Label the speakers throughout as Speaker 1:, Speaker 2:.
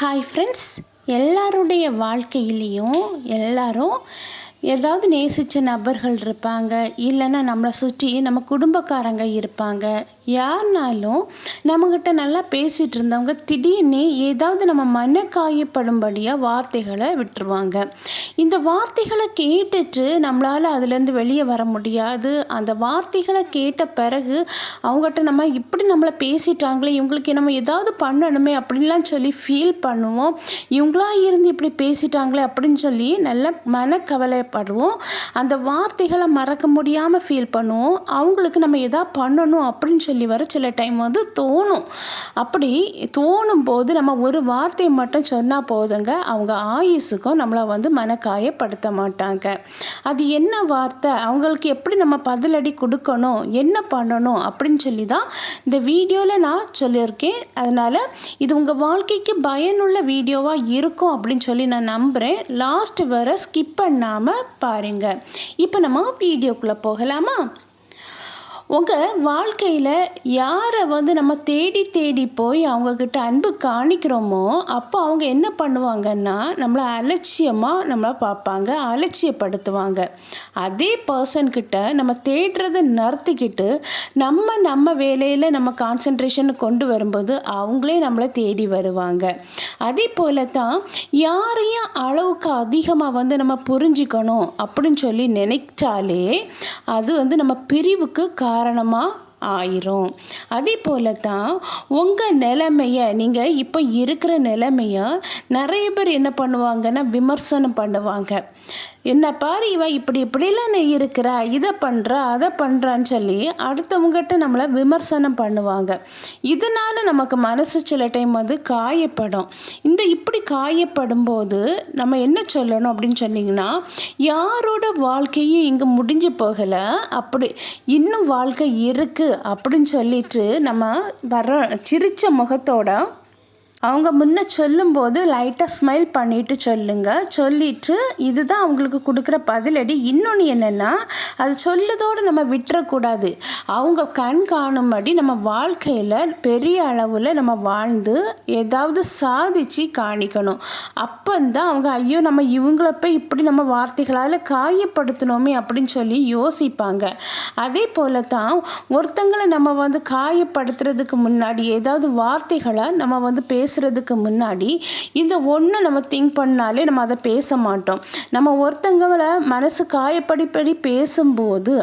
Speaker 1: Hi friends எல்லாருடைய வாழ்க்கையிலையும் எல்லாரும் ஏதாவது நேசித்த நபர்கள் இருப்பாங்க இல்லைன்னா நம்மளை சுற்றி நம்ம குடும்பக்காரங்க இருப்பாங்க. யாருனாலும் நம்மக்கிட்ட நல்லா பேசிகிட்டு இருந்தவங்க திடீர்னு ஏதாவது நம்ம மன காயப்படும்படியாக வார்த்தைகளை விட்டுருவாங்க. இந்த வார்த்தைகளை கேட்டுட்டு நம்மளால் அதுலேருந்து வெளியே வர முடியாது. அந்த வார்த்தைகளை கேட்ட பிறகு அவங்ககிட்ட நம்ம இப்படி நம்மளை பேசிட்டாங்களே இவங்களுக்கு நம்ம ஏதாவது பண்ணணுமே அப்படின்லாம் சொல்லி ஃபீல் பண்ணுவோம். இவங்களா இருந்து இப்படி பேசிட்டாங்களே அப்படின்னு சொல்லி நல்ல படுவோம் அந்த வார்த்தைகளை மறக்க முடியாமல் ஃபீல் பண்ணுவோம். அவங்களுக்கு நம்ம எதாவது பண்ணணும் அப்படின்னு சொல்லி வர சில டைம் வந்து தோணும். அப்படி தோணும் போது நம்ம ஒரு வார்த்தையை மட்டும் சொன்னால் போதுங்க. அவங்க ஆயுசுக்கும் நம்மளை வந்து மனக்காயப்படுத்த மாட்டாங்க. அது என்ன வார்த்தை? அவங்களுக்கு எப்படி நம்ம பதிலடி கொடுக்கணும்? என்ன பண்ணணும்? அப்படின்னு சொல்லி தான் இந்த வீடியோவில் நான் சொல்லியிருக்கேன். அதனால் இது உங்கள் வாழ்க்கைக்கு பயனுள்ள வீடியோவாக இருக்கும் அப்படின்னு சொல்லி நான் நம்புகிறேன் லாஸ்ட் வர ஸ்கிப் பண்ணாமல் பாருங்கள் இப்போ நம்ம வீடியோக்குள்ளே போகலாமா? உங்கள் வாழ்க்கையில் யாரை வந்து நம்ம தேடி தேடி போய் அவங்கக்கிட்ட அன்பு காணிக்கிறோமோ அப்போ அவங்க என்ன பண்ணுவாங்கன்னா நம்மளை அலட்சியமாக நம்மளை பார்ப்பாங்க அலட்சியப்படுத்துவாங்க. அதே பர்சன்கிட்ட நம்ம தேடுறதை நிறுத்திக்கிட்டு நம்ம நம்ம வேலையில் நம்ம கான்சன்ட்ரேஷன் கொண்டு வரும்போது அவங்களே நம்மளை தேடி வருவாங்க. அதே போல தான் யாரையும் அளவுக்கு அதிகமாக வந்து நம்ம புரிஞ்சுக்கணும் அப்படின்னு சொல்லி நினைச்சாலே அது வந்து நம்ம பிரிவுக்கு கா காரணமாக ஆயிரும். அதே போல தான் உங்கள் நிலைமையை நீங்கள் இப்போ இருக்கிற நிலைமையை நிறைய பேர் என்ன பண்ணுவாங்கன்னா விமர்சனம் பண்ணுவாங்க. என்ன பாரு இவ இப்படி இப்படிலாம் நீ இருக்கிறா இதை பண்ணுறா அதை பண்ணுறான்னு சொல்லி அடுத்தவங்ககிட்ட நம்மளை விமர்சனம் பண்ணுவாங்க. இதனால் நமக்கு மனசு சில டைம் வந்து காயப்படும். இந்த இப்படி காயப்படும் போது நம்ம என்ன சொல்லணும் அப்படின்னு சொன்னிங்கன்னா யாரோட வாழ்க்கையும் இங்கே முடிஞ்சு போகலை அப்படி இன்னும் வாழ்க்கை இருக்குது அப்படின்னு சொல்லிட்டு நம்ம வர சிரித்த முகத்தோட அவங்க முன்ன சொல்லும்போது லைட்டாக ஸ்மைல் பண்ணிவிட்டு சொல்லுங்கள் சொல்லிவிட்டு இதுதான் அவங்களுக்கு கொடுக்குற பதிலடி இன்னொன்று என்னென்னா அது சொல்லதோடு நம்ம விட்டுறக்கூடாது. அவங்க கண் காணும்படி நம்ம வாழ்க்கையில் பெரிய அளவில் நம்ம வாழ்ந்து ஏதாவது சாதித்து காணிக்கணும். அப்போந்தான் அவங்க ஐயோ நம்ம இவங்கள போய் இப்படி நம்ம வார்த்தைகளால் காயப்படுத்தணுமே அப்படின்னு சொல்லி யோசிப்பாங்க. அதே போல தான் ஒருத்தங்களை நம்ம வந்து காயப்படுத்துறதுக்கு முன்னாடி ஏதாவது வார்த்தைகளை நம்ம வந்து பேச பேசுகிறதுக்கு முன்னாடி இந்த ஒன்று நம்ம திங்க் பண்ணாலே நம்ம அதை பேச மாட்டோம். நம்ம ஒருத்தங்களை மனசு காயப்படிப்படி பேசும்போது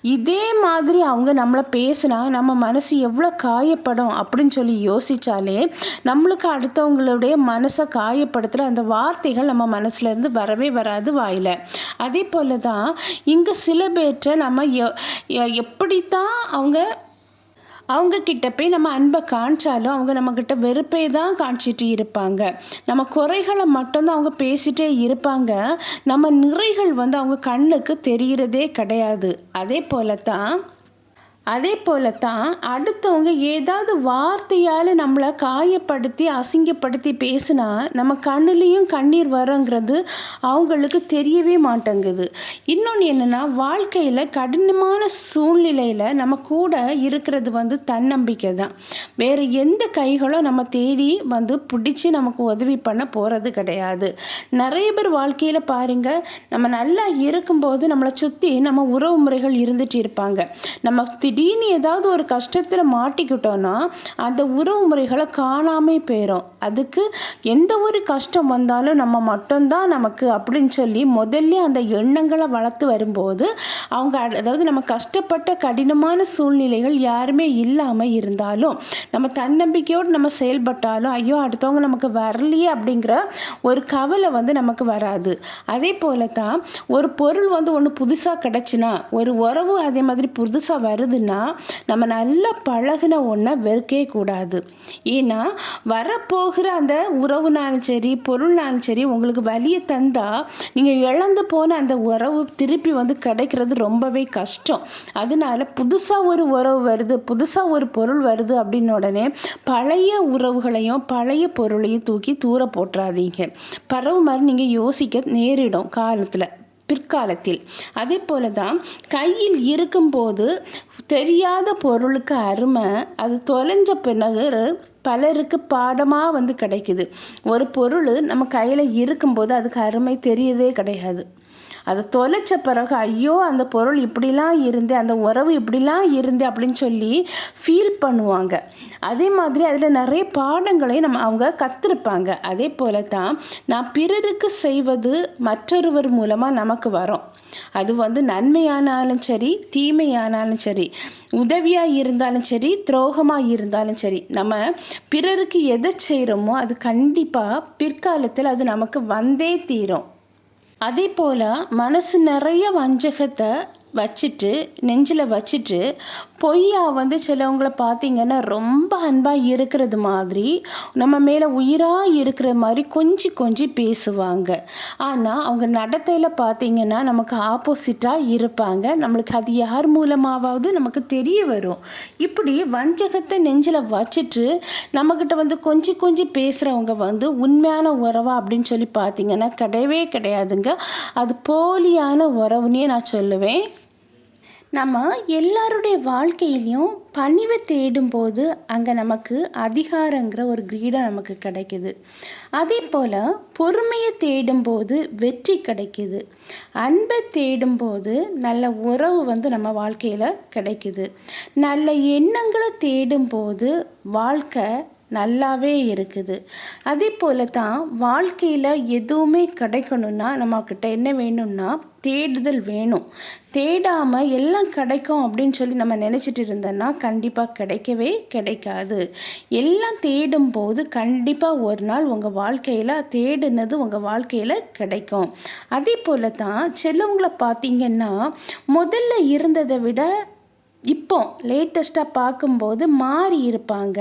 Speaker 1: இதே மாதிரி அவங்க நம்மளை பேசுனா நம்ம மனசு எவ்வளோ காயப்படும் அப்படின்னு சொல்லி யோசித்தாலே நம்மளுக்கு அடுத்தவங்களுடைய மனசை காயப்படுத்துகிற அந்த வார்த்தைகள் நம்ம மனசுலேருந்து வரவே வராது வாயில். அதே போல் தான் இங்கே சில பேர்கிட்ட நம்ம எப்படித்தான் அவங்க அவங்கக்கிட்ட போய் நம்ம அன்பை காமிச்சாலும் அவங்க நம்மக்கிட்ட வெறுப்பை தான் காமிச்சிட்டு இருப்பாங்க. நம்ம குறைகளை மட்டும்தான் அவங்க பேசிகிட்டே இருப்பாங்க. நம்ம நிறைகள் வந்து அவங்க கண்ணுக்கு தெரிகிறதே கிடையாது. அதே போல தான் அதே போல தான் அடுத்தவங்க ஏதாவது வார்த்தையால் நம்மளை காயப்படுத்தி அசிங்கப்படுத்தி பேசுனா நம்ம கண்ணுலேயும் கண்ணீர் வரோங்கிறது அவங்களுக்கு தெரியவே மாட்டேங்குது. இன்னொன்று என்னென்னா வாழ்க்கையில் கடினமான சூழ்நிலையில் நம்ம கூட இருக்கிறது வந்து தன்னம்பிக்கை தான். வேறு எந்த கைகளும் நம்ம தேடி வந்து பிடிச்சி நமக்கு உதவி பண்ண போகிறது கிடையாது. நிறைய பேர் வாழ்க்கையில் பாருங்கள் நம்ம நல்லா இருக்கும்போது நம்மளை சுற்றி நம்ம உறவு முறைகள் இருந்துட்டு இருப்பாங்க. நம்ம திடீர்னு ஏதாவது ஒரு கஷ்டத்தில் மாட்டிக்கிட்டோன்னா அந்த உறவு முறைகளை காணாமல் போயிடும் அதுக்கு எந்த ஒரு கஷ்டம் வந்தாலும் நம்ம மட்டும்தான் நமக்கு அப்படின்னு சொல்லி முதல்ல அந்த எண்ணங்களை வளர்த்து வரும்போது அவங்க அதாவது நம்ம கஷ்டப்பட்ட கடினமான சூழ்நிலைகள் யாருமே இல்லாமல் இருந்தாலும் நம்ம தன்னம்பிக்கையோடு நம்ம செயல்பட்டாலும் ஐயோ அடுத்தவங்க நமக்கு வரலையே அப்படிங்கிற ஒரு கவலை வந்து நமக்கு வராது. அதே போல தான் ஒரு பொருள் வந்து ஒன்று புதுசாக கிடச்சினா ஒரு உறவு அதே மாதிரி புதுசாக வருதுன்னா நம்ம நல்லா பழகின ஒன்றை வெறுக்கவே கூடாது. ஏன்னா வரப்போகிற அந்த உறவுனாலும் சரி பொருள்னாலும் சரி உங்களுக்கு வலியை தந்தால் நீங்கள் இழந்து போன அந்த உறவு திருப்பி வந்து கிடைக்கிறது ரொம்பவே கஷ்டம். அதனால புதுசாக ஒரு உறவு வருது புதுசாக ஒரு பொருள் வருது அப்படின்னு உடனே பழைய உறவுகளையும் பழைய பொருளையும் தூக்கி தூர போட்டுறாதீங்க. பரவு மாதிரி நீங்கள் யோசிக்க நேரிடும் காலத்தில். பிற்காலத்தில். அதே போல தான் கையில் இருக்கும்போது தெரியாத பொருளுக்கு அருமை அது தொலைஞ்ச பிறகு பலருக்கு பாடமாக வந்து கிடைக்குது. ஒரு பொருள் நம்ம கையில் இருக்கும்போது அதுக்கு அருமை தெரியதே கிடையாது. அதை தொலைச்ச பிறகு ஐயோ அந்த பொருள் இப்படிலாம் இருந்து அந்த உறவு இப்படிலாம் இருந்து அப்படின்னு சொல்லி ஃபீல் பண்ணுவாங்க. அதே மாதிரி அதில் நிறைய பாடங்களை நம்ம அவங்க கற்றுருப்பாங்க அதே போல தான் நான் பிறருக்கு செய்வது மற்றொருவர் மூலமாக நமக்கு வரும். அது வந்து நன்மையானாலும் சரி தீமையானாலும் சரி உதவியாக இருந்தாலும் சரி துரோகமாக இருந்தாலும் சரி நம்ம பிறருக்கு எதை செய்கிறோமோ அது கண்டிப்பாக பிற்காலத்தில் அது நமக்கு வந்தே தீரும். அதே போல் மனசு நிறைய வஞ்சகத்தை வச்சுட்டு நெஞ்சில் வச்சுட்டு பொய்யா வந்து சிலவங்கள பார்த்திங்கன்னா ரொம்ப அன்பாக இருக்கிறது மாதிரி நம்ம மேலே உயிராக இருக்கிற மாதிரி கொஞ்சி கொஞ்சி பேசுவாங்க. ஆனால் அவங்க நடத்தையில் பார்த்திங்கன்னா நமக்கு ஆப்போசிட்டாக இருப்பாங்க. நம்மளுக்கு அது யார் மூலமாவது நமக்கு தெரிய வரும். இப்படி வஞ்சகத்தை நெஞ்சில் வச்சுட்டு நம்மக்கிட்ட வந்து கொஞ்சி கொஞ்சி பேசுகிறவங்க வந்து உண்மையான உறவா அப்படின்னு சொல்லி பார்த்தீங்கன்னா கிடையவே கிடையாதுங்க. அது போலியான உறவுன்னே நான் சொல்லுவேன். நம்ம எல்லாருடைய வாழ்க்கையிலையும் பணிவை தேடும்போது அங்கே நமக்கு அதிகாரங்கிற ஒரு கிரீடம் நமக்கு கிடைக்குது. அதே போல் பொறுமையை தேடும்போது வெற்றி கிடைக்குது. அன்பை தேடும்போது நல்ல உறவு வந்து நம்ம வாழ்க்கையில் கிடைக்குது. நல்ல எண்ணங்களை தேடும்போது வாழ்க்கை நல்லாவே இருக்குது. அதே போல் தான் வாழ்க்கையில் எதுவுமே கிடைக்கணுன்னா நம்மக்கிட்ட என்ன வேணும்னா தேடுதல் வேணும். தேடாமல் எல்லாம் கிடைக்கும் அப்படின்னு சொல்லி நம்ம நினச்சிட்டு இருந்தோன்னா கண்டிப்பாக கிடைக்கவே கிடைக்காது. எல்லாம் தேடும்போது கண்டிப்பாக ஒரு நாள் உங்கள் வாழ்க்கையில் தேடுனது உங்கள் வாழ்க்கையில் கிடைக்கும். அதே போல் தான் செல்லவங்களை பார்த்தீங்கன்னா முதல்ல இருந்ததை விட இப்போ லேட்டஸ்ட்டாக பார்க்கும்போது மாறி இருப்பாங்க.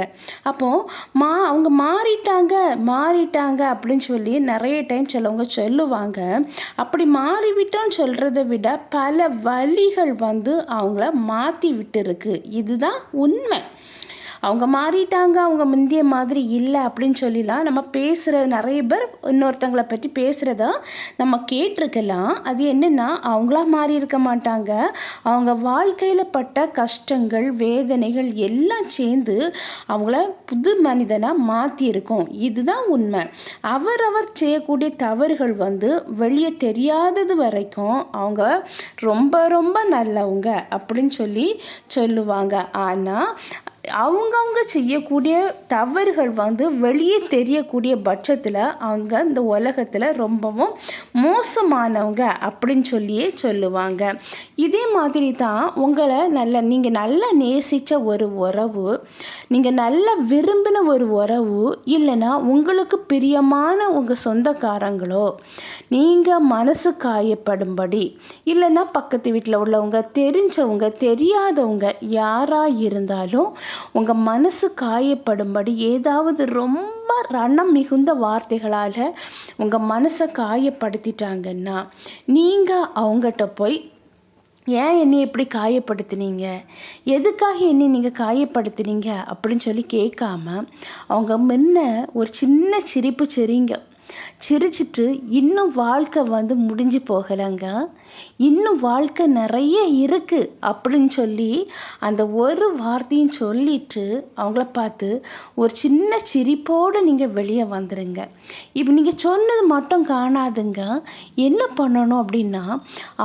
Speaker 1: அப்போது மா அவங்க மாறிட்டாங்க மாறிட்டாங்க அப்படின்னு சொல்லி நிறைய டைம் சிலவங்க சொல்லுவாங்க. அப்படி மாறிவிட்டோன்னு சொல்கிறத விட பல வழிகள் வந்து அவங்கள மாற்றி விட்டுருக்கு. இதுதான் உண்மை. அவங்க மாறிட்டாங்க அவங்க முந்தைய மாதிரி இல்லை அப்படின்னு சொல்லிலாம் நம்ம பேசுகிற நிறைய பேர் இன்னொருத்தங்களை பற்றி பேசுகிறத நம்ம கேட்டிருக்கலாம். அது என்னென்னா அவங்களா மாறி இருக்க மாட்டாங்க. அவங்க வாழ்க்கையில் பட்ட கஷ்டங்கள் வேதனைகள் எல்லாம் சேர்ந்து அவங்கள புது மனிதனாக மாற்றியிருக்கும் இதுதான் உண்மை. அவரவர் செய்யக்கூடிய தவறுகள் வந்து வெளியே தெரியாதது வரைக்கும் அவங்க ரொம்ப ரொம்ப நல்லவங்க அப்படின்னு சொல்லி சொல்லுவாங்க. ஆனால் அவங்கவுங்க செய்யக்கூடிய தவறுகள் வந்து வெளியே தெரியக்கூடிய பட்சத்தில் அவங்க இந்த உலகத்தில் ரொம்பவும் மோசமானவங்க அப்படின்னு சொல்லியே சொல்லுவாங்க. இதே மாதிரி தான் உங்களை நல்ல நீங்கள் நல்லா நேசித்த ஒரு உறவு நீங்கள் நல்லா விரும்பின ஒரு உறவு இல்லைன்னா உங்களுக்கு பிரியமான உங்கள் சொந்தக்காரங்களோ நீங்கள் மனசு காயப்படும்படி இல்லைன்னா பக்கத்து வீட்டில் உள்ளவங்க தெரிஞ்சவங்க தெரியாதவங்க யாராக இருந்தாலும் உங்கள் மனசு காயப்படும்படி ஏதாவது ரொம்ப ரணம் மிகுந்த வார்த்தைகளால் உங்கள் மனசை காயப்படுத்திட்டாங்கன்னா நீங்கள் அவங்ககிட்ட போய் ஏன் என்னை எப்படி காயப்படுத்துனீங்க? எதுக்காக என்னை நீங்கள் காயப்படுத்துனீங்க? அப்படின்னு சொல்லி கேட்காம அவங்க முன்ன ஒரு சின்ன சிரிப்பு சிரிங்க. சிரிச்சிட்டு இன்னும் வாழ்க்கை வந்து முடிஞ்சு போகலைங்க. இன்னும் வாழ்க்கை நிறைய இருக்குது அப்படின்னு சொல்லி அந்த ஒரு வார்த்தையும் சொல்லிட்டு அவங்கள பார்த்து ஒரு சின்ன சிரிப்போடு நீங்கள் வெளியே வந்துடுங்க இப்போ நீங்கள் சொன்னது மட்டும் காணாதுங்க. என்ன பண்ணணும் அப்படின்னா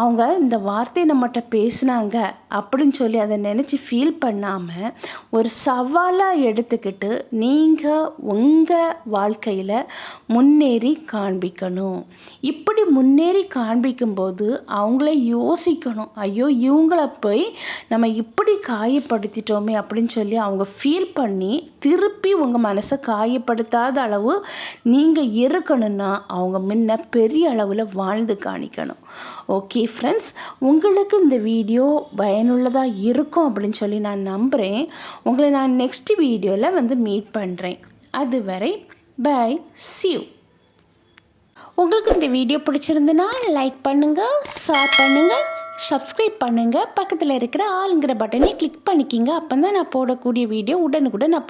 Speaker 1: அவங்க இந்த வார்த்தையை நம்மகிட்ட பேசினாங்க அப்படின்னு சொல்லி அதை நினச்சி ஃபீல் பண்ணாமல் ஒரு சவாலாக எடுத்துக்கிட்டு நீங்கள் உங்கள் வாழ்க்கையில் முன்னேறி காண்பிக்கணும். இப்படி முன்னேறி காண்பிக்கும்போது அவங்கள யோசிக்கணும். ஐயோ இவங்கள போய் நம்ம இப்படி காயப்படுத்திட்டோமே அப்படின்னு சொல்லி அவங்க ஃபீல் பண்ணி திருப்பி உங்கள் மனசை காயப்படுத்தாத அளவு நீங்கள் இருக்கணும்னா அவங்க முன்ன பெரிய அளவில் வாழ்ந்து காணிக்கணும். ஓகே ஃப்ரெண்ட்ஸ் உங்களுக்கு இந்த வீடியோ பயனுள்ளதாக இருக்கும் அப்படின்னு சொல்லி நான் நம்புகிறேன் உங்களை நான் நெக்ஸ்ட் வீடியோவில் வந்து மீட் பண்ணுறேன் அதுவரை பை சியூ உங்களுக்கு இந்த வீடியோ பிடிச்சிருந்துன்னா லைக் பண்ணுங்கள் ஷேர் பண்ணுங்கள் சப்ஸ்கிரைப் பண்ணுங்கள் பக்கத்தில் இருக்கிற ஆளுங்கிற பட்டனை கிளிக் பண்ணிக்கிங்க. அப்போ தான் நான் போடக்கூடிய வீடியோ உடனுக்குடன் அப்லோட்